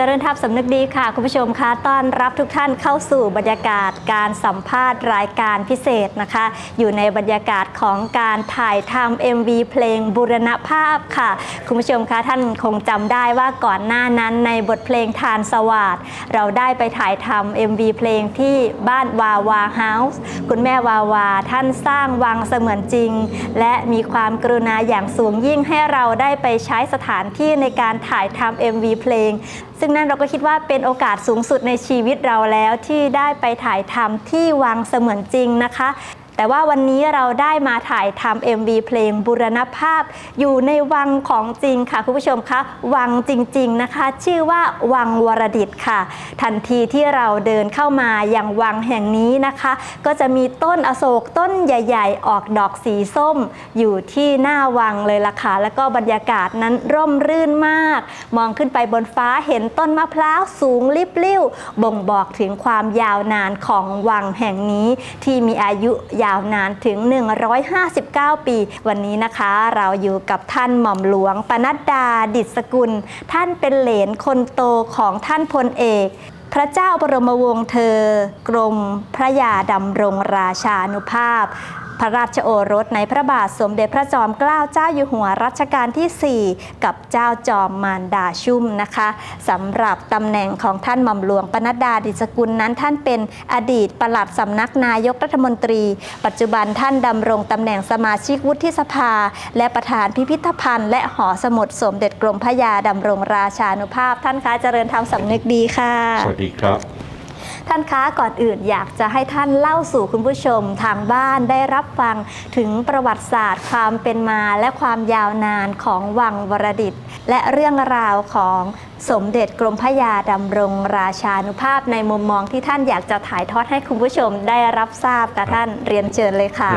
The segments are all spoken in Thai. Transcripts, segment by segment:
เจริญทัพสำนึกดีค่ะ คุณผู้ชมคะต้อนรับทุกท่านเข้าสู่บรรยากาศการสัมภาษณ์รายการพิเศษนะคะ อยู่ในบรรยากาศของการถ่ายทำ MV เพลงบุรณภาพค่ะ คุณผู้ชมคะท่านคงจำได้ว่าก่อนหน้านั้นในบทเพลงทานสวัสดเราได้ไปถ่ายทำ MV เพลงที่บ้านวาวาเฮาส์คุณแม่วาวาท่านสร้างวังเสมือนจริง และมีความกรุณาอย่างสูงยิ่งให้เราได้ไปใช้สถานที่ในการถ่ายทำ MV เพลง ซึ่งนั่นเราก็คิดว่าเป็นโอกาสสูงสุดในชีวิตเราแล้วที่ได้ไปถ่ายทำที่วังเสมือนจริงนะคะ แต่ว่าวันนี้เราได้มาถ่ายทำ MV เพลงบุรณภาพ อยู่ในวังของจริงค่ะคุณผู้ชมคะวังจริง ๆนะคะ ชื่อว่าวังวรดิตค่ะ ทันทีที่เราเดินเข้ามาอย่างวังแห่งนี้นะคะ ก็จะมีต้นอโศกต้นใหญ่ ๆ ออกดอกสีส้ม อยู่ที่หน้าวังเลยล่ะค่ะแล้วก็บรรยากาศนั้นร่มรื่นมาก มองขึ้นไปบนฟ้าเห็นต้นมะพร้าวสูงลิบลิ่วบ่งบอกถึงความยาวนานของวังแห่งนี้ที่มีอายุยาวาวนานถึง 159 ปี วันนี้นะคะเราอยู่กับท่านหม่อมหลวงปนัดดาดิษกุล ท่านเป็นเหลนคนโตของท่านพลเอก พระเจ้าบรมวงศ์เธอ กรมพระยาดำรงราชานุภาพ พระราชโอรสในพระบาทสมเด็จพระจอมเกล้าเจ้าอยู่หัวรัชกาลที่ 4 กับเจ้าจอมมารดาชุ่มนะคะสำหรับตำแหน่งของท่านหม่อมหลวงปนัดดาดิสกุลนั้นท่านเป็นอดีตปลัดสำนักนายกรัฐมนตรี ปัจจุบันท่านดำรงตำแหน่งสมาชิกวุฒิสภา และประธานพิพิธภัณฑ์ และหอสมุดสมเด็จกรมพระยาดำรงราชานุภาพ ท่านคะเจริญธรรมสำนึกดีค่ะ สวัสดีครับ ท่านคะก่อนอื่นอยากจะให้ท่านเล่าสู่คุณผู้ชมทางบ้านได้รับฟังถึงประวัติศาสตร์ ความเป็นมาและความยาวนานของวังวรดิต และเรื่องราวของสมเด็จกรมพระยาดำรงราชานุภาพในมุมมองที่ท่านอยากจะถ่ายทอดให้คุณผู้ชมได้รับทราบกับท่านเรียนเชิญเลยค่ะ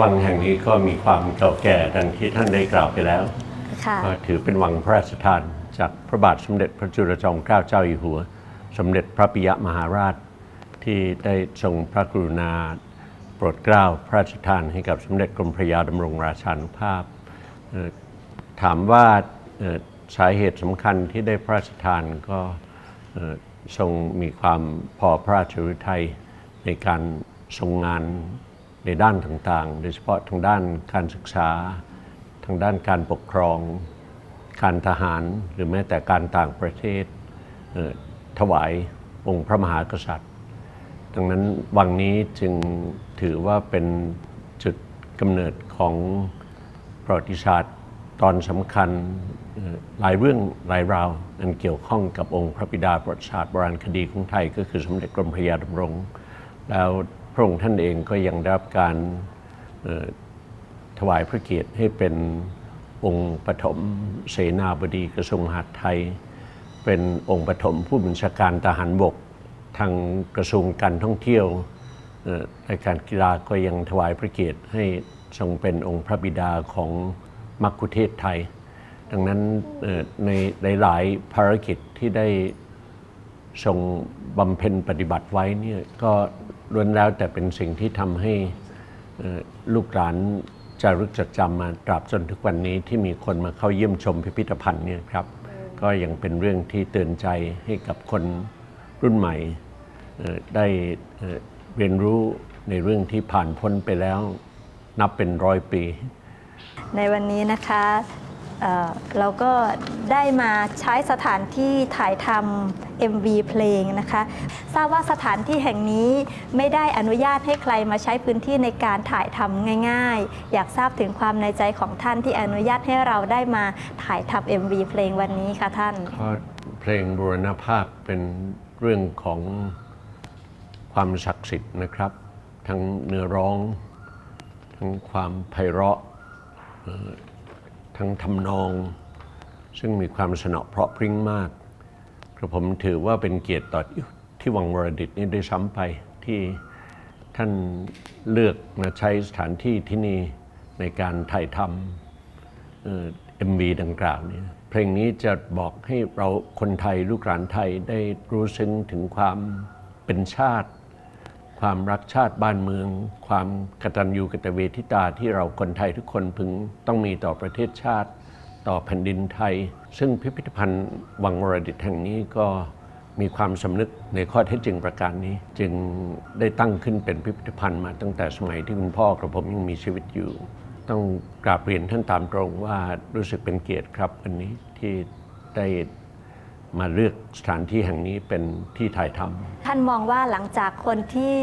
วังแห่งนี้ก็มีความเก่าแก่ดังที่ท่านได้กล่าวไปแล้วก็ถือเป็นวังพระราชทาน จากพระบาทสมเด็จพระจุลจอมเกล้าเจ้าอยู่หัว สมเด็จพระปิยมหาราช ที่ได้ทรงพระกรุณาโปรดเกล้าพระราชทานให้กับสมเด็จกรมพระยาดำรงราชานุภาพ ถามว่าสาเหตุสำคัญที่ได้พระราชทานก็ทรงมีความพอพระราชฤทัยในการทรงงานในด้านต่างๆ โดยเฉพาะทางด้านการศึกษา ทางด้านการปกครอง การทหารหรือแม้แต่การต่างประเทศถวายองค์พระมหากษัตริย์ ดังนั้นวังนี้จึงถือว่าเป็นจุดกำเนิดของประวัติศาสตร์ตอนสำคัญหลายเรื่องหลายราวอันเกี่ยวข้องกับองค์พระบิดาประวัติศาสตร์โบราณคดีของไทย ก็คือสมเด็จกรมพระยาดำรง แล้วพระองค์ท่านเองก็ยังได้รับการถวายพระเกียรติให้เป็นองค์ปฐมเสนาบดีกระทรวงมหาดไทย เป็นองค์ปฐมผู้บัญชาการทหารบก ทางกระทรวงการท่องเที่ยวรายการกีฬาก็ยังถวายพระเกียรติให้ทรงเป็นองค์พระบิดาของมักคุเทศไทย ดังนั้นในหลายๆภารกิจที่ได้ทรงบำเพ็ญปฏิบัติไว้เนี่ยก็ล้วนแล้วแต่เป็นสิ่งที่ทำให้ลูกหลานจารึกจดจำมาตราบจนทุกวันนี้ที่มีคนมาเข้าเยี่ยมชมพิพิธภัณฑ์เนี่ยครับก็ยังเป็นเรื่องที่เตือนใจให้กับคนรุ่นใหม่ ได้เอ่อเรียนรู้ในเรื่องที่ผ่านพ้นไปแล้วนับเป็นร้อยปี ในวันนี้นะคะเอ่อเราก็ได้มาใช้สถานที่ถ่ายทำ MV เพลงนะคะ ทราบว่าสถานที่แห่งนี้ไม่ได้อนุญาตให้ใครมาใช้พื้นที่ในการถ่ายทำง่าย ๆ อยากทราบถึงความในใจของท่านที่อนุญาตให้เราได้มาถ่ายทำ MV เพลงวันนี้ค่ะท่านก็เพลงบูรณภาพเป็นเรื่องของ ความศักดิ์สิทธิ์นะครับ ทั้งเนื้อร้อง ทั้งความไพเราะ ทั้งทำนอง ซึ่งมีความสนอเพราะพริ้งมากกระผมถือว่าเป็นเกียรติต่อที่วังวรดิตนี้ด้วยซ้ำไปที่ท่านเลือกมาใช้สถานที่ที่นี่ในการถ่ายทำเอ็มวีดังกล่าวนี่ยเพลงนี้จะบอกให้เราคนไทยลูกหลานไทยได้รู้ซึ้งถึงความเป็นชาติ ความรักชาติบ้านเมือง ความกตัญญูกตเวทิตาที่เราคนไทยทุกคนพึงต้องมีต่อประเทศชาติ ต่อแผ่นดินไทย ซึ่งพิพิธภัณฑ์วังวรดิตแห่งนี้ก็มีความสำนึกในข้อเท็จจริงประการนี้ จึงได้ตั้งขึ้นเป็นพิพิธภัณฑ์มาตั้งแต่สมัยที่คุณพ่อกระผมยังมีชีวิตอยู่ ต้องกราบเรียนท่านตามตรงว่ารู้สึกเป็นเกียรติครับวันนี้ที่ได้ มาเลือกสถานที่แห่งนี้เป็นที่ถ่ายทำท่านมองว่าหลังจากคนที่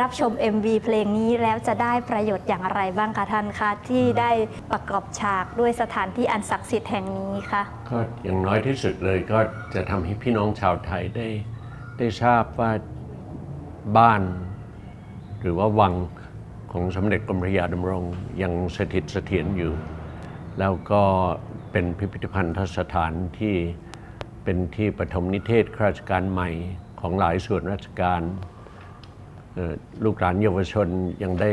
รับชม MV เพลงนี้แล้วจะได้ประโยชน์อย่างไรบ้างคะท่านคะที่ได้ประกอบฉากด้วยสถานที่อันศักดิ์สิทธิ์แห่งนี้คะก็อย่างน้อยที่สุดเลยก็จะทำให้พี่น้องชาวไทยได้ ได้ทราบว่าบ้าน หรือว่าวังของสมเด็จกรมพระยาดำรงยังสถิตเสถียรอยู่ แล้วก็เป็นพิพิธภัณฑสถานที่ เป็นที่ปฐมนิเทศข้าราชการใหม่ของหลายส่วนราชการลูกหลานเยาวชนยังได้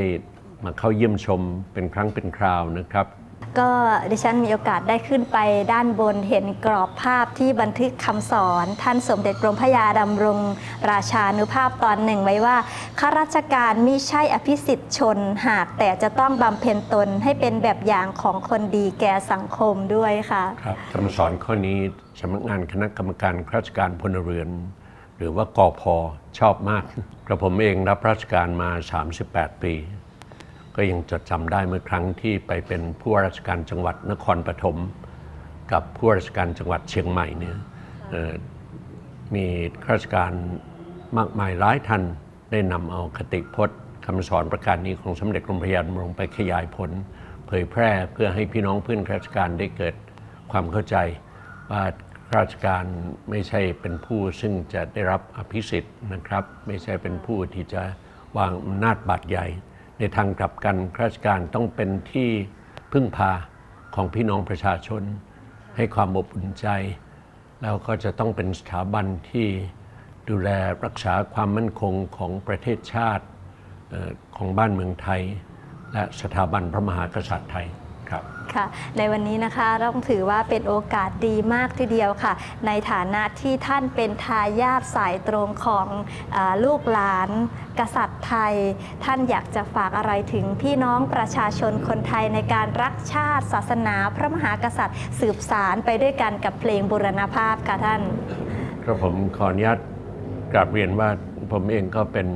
มาเข้าเยี่ยมชมเป็นครั้งเป็นคราวนะครับ ก็ดิฉันมีโอกาสได้ขึ้นไปด้านบนเห็นกรอบภาพที่บันทึกคำสอน ท่านสมเด็จกรมพระยาดำรงราชานุภาพตอนหนึ่งไว้ว่าข้าราชการมิใช่อภิสิทธิ์ชนหากแต่จะต้องบำเพ็ญตนให้เป็นแบบอย่างของคนดีแก่สังคมด้วยค่ะครับคำสอนข้อนี้สำนักงานคณะกรรมการข้าราชการพลเรือน หรือว่ากอพอชอบมากกระผมเองรับราชการมา 38 ปี ก็ยังจดจำได้เมื่อครั้งที่ไปเป็นผู้ว่าราชการจังหวัดนครปฐมกับผู้ว่าราชการจังหวัดเชียงใหม่เนี่ยเอ่อมีข้าราชการมากมายหลายท่านได้นำเอาคติพจน์คำสอนประการนี้ของสมเด็จกรมพระยาดำรงไปขยายผล เผยแพร่เพื่อให้พี่น้องเพื่อนข้าราชการได้เกิดความเข้าใจว่าข้าราชการไม่ใช่เป็นผู้ซึ่งจะได้รับอภิสิทธิ์นะครับ ไม่ใช่เป็นผู้ที่จะวางอำนาจบาดใหญ่ ในทางกลับกันข้าราชการต้องเป็นที่พึ่งพาของพี่น้องประชาชน ให้ความอบอุ่นใจ แล้วก็จะต้องเป็นสถาบันที่ดูแลรักษาความมั่นคงของประเทศชาติของบ้านเมืองไทย และสถาบันพระมหากษัตริย์ไทย ครับ ค่ะในวันนี้นะคะต้องถือว่าเป็นโอกาสดีมากทีเดียวค่ะ ในฐานะที่ท่านเป็นทายาทสายตรงของอาลูกหลาน กษัตริย์ไทย ท่านอยากจะฝากอะไรถึงพี่น้องประชาชนคนไทยในการรักชาติ ศาสนา พระมหากษัตริย์สืบสารไปด้วยกันกับเพลงบุรณภาพค่ะท่านกระผมขออนุญาตกราบเรียนว่าผมเองก็เป็น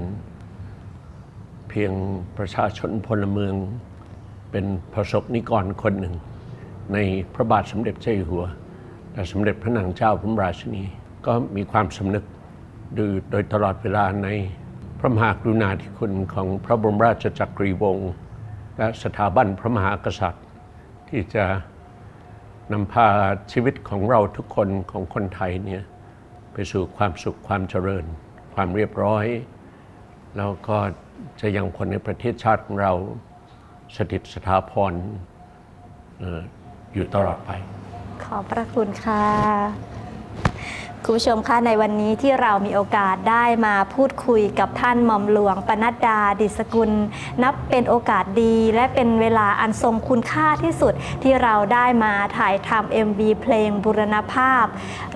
เพียงประชาชนพลเมือง เป็นประสบนิกรคนหนึ่ง ในพระบาทสมเด็จเจ้าอยู่หัว และสมเด็จพระนางเจ้าพระบรมราชินี ก็มีความสำนึกดูโดยตลอดเวลาในพระมหากรุณาธิคุณของพระบรมราชจักรีวงศ์และสถาบันพระมหากษัตริย์ ที่จะนำพาชีวิตของเราทุกคนของคนไทยเนี่ยไปสู่ความสุขความเจริญ ความเรียบร้อย แล้วก็จะยังคนในประเทศชาติของเรา สถิตสถาพรอออยู่ตลอดไป ขอบพระคุณค่ะ คุณผู้ชมคะในวันนี้ที่เรามีโอกาสได้มาพูดคุยกับท่านหม่อมหลวงปนัดดาดิสกุล นับเป็นโอกาสดี และเป็นเวลาอันทรงคุณค่าที่สุดที่เราได้มาถ่ายทำ MV เพลงบุรณภาพ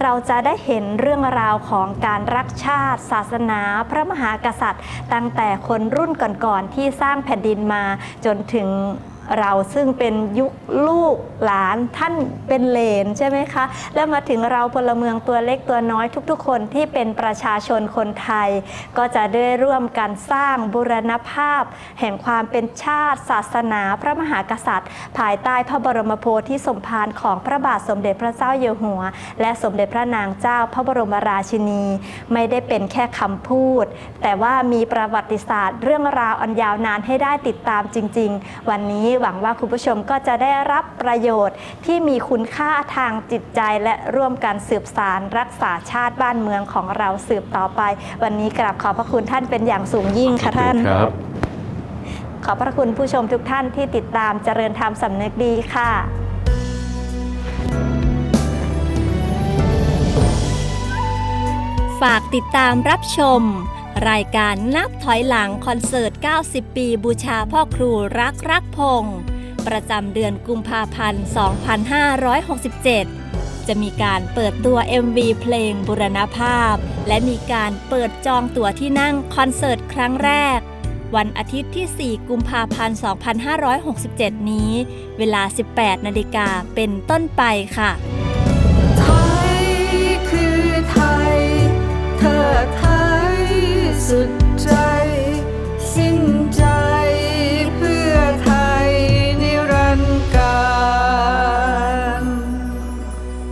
เราจะได้เห็นเรื่องราวของการรักชาติ ศาสนา พระมหากษัตริย์ ตั้งแต่คนรุ่นก่อนๆที่สร้างแผ่นดินมาจนถึง เราซึ่งเป็นยุคลูกหลานท่านเป็นเลนใช่ไหมคะ แล้วมาถึงเราพลเมืองตัวเล็กตัวน้อยทุกๆ คนที่เป็นประชาชนคนไทย ก็จะได้ร่วมกันสร้างบุรณภาพ แห่งความเป็นชาติ ศาสนา พระมหากษัตริย์ ภายใต้พระบรมโพธิสมภารของพระบาทสมเด็จพระเจ้าอยู่หัว และสมเด็จพระนางเจ้าพระบรมราชินี ไม่ได้เป็นแค่คำพูด แต่ว่ามีประวัติศาสตร์ เรื่องราวอันยาวนานให้ได้ติดตามจริง ๆ วันนี้หวังว่าคุณผู้ชมก็จะได้รับประโยชน์ที่มีคุณค่าทางจิตใจและร่วมกันสืบสารรักษาชาติบ้านเมืองของเราสืบต่อไป วันนี้กราบขอบพระคุณท่านเป็นอย่างสูงยิ่งค่ะท่านครับ ขอบพระคุณผู้ชมทุกท่านที่ติดตามเจริญธรรมสำนึกดีค่ะฝากติดตามรับชม รายการนับถอยหลังคอนเสิร์ต 90 ปีบูชาพ่อครูรักรักพงศ์ประจำเดือนกุมภาพันธ์ 2567 จะมีการเปิดตัว MV เพลงบุรณภาพ และมีการเปิดจองตั๋วที่นั่งคอนเสิร์ตครั้งแรก วันอาทิตย์ที่ 4 กุมภาพันธ์ 2567 นี้ เวลา 18 นาฬิกาเป็นต้นไปค่ะ a time.